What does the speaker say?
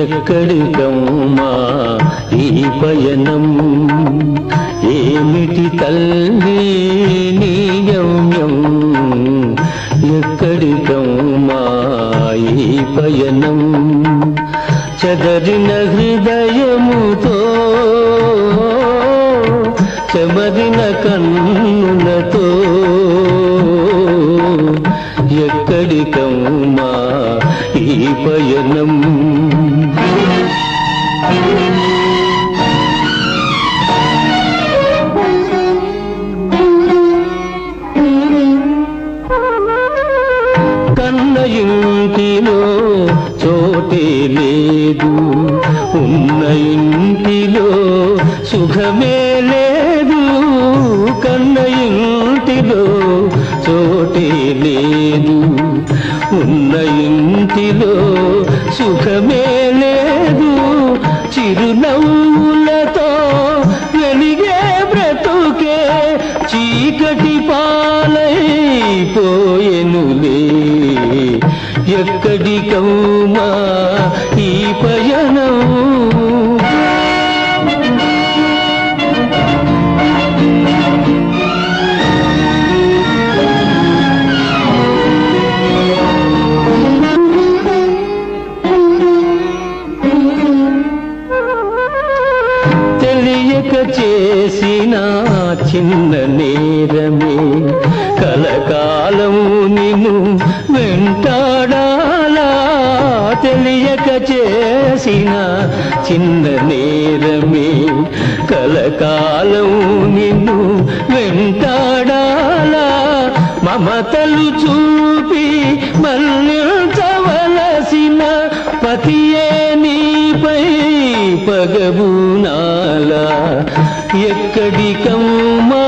ఎక్కడికమ్మా? ఈ పయనం ఏమిటి తల్లి నీ గమ్యం ఎక్కడికమ్మా ఈ పయనం? చదరిన హృదయముతో చెమరిన కన్నులతో ఎక్కడికమ్మా ఈ పయనం? కన్న ఇంటిలో చోటే లేదు. ఉన్న ఇంటిలో సుఖమే లేదు. కన్న ఇంటిలో చోటే లేదు. ఉన్న ఇంటిలో సుఖమే లేదు. చిరునవ్వులతో వెలిగే బ్రతుకే చీకటి పాలైపో పాలైపోయెనులే ఎక్కడికమ్మా ఈ పయనం తెలియక చేసిన చిన్న నేరమే. చేసిన చిన్న నేరమే కలకాలం నిన్ను వెంటాడాలా. మమతలు చూపి మళ్ళించవలసిన పతియే నీపై పగబూనాల. ఎక్కడికమ్మా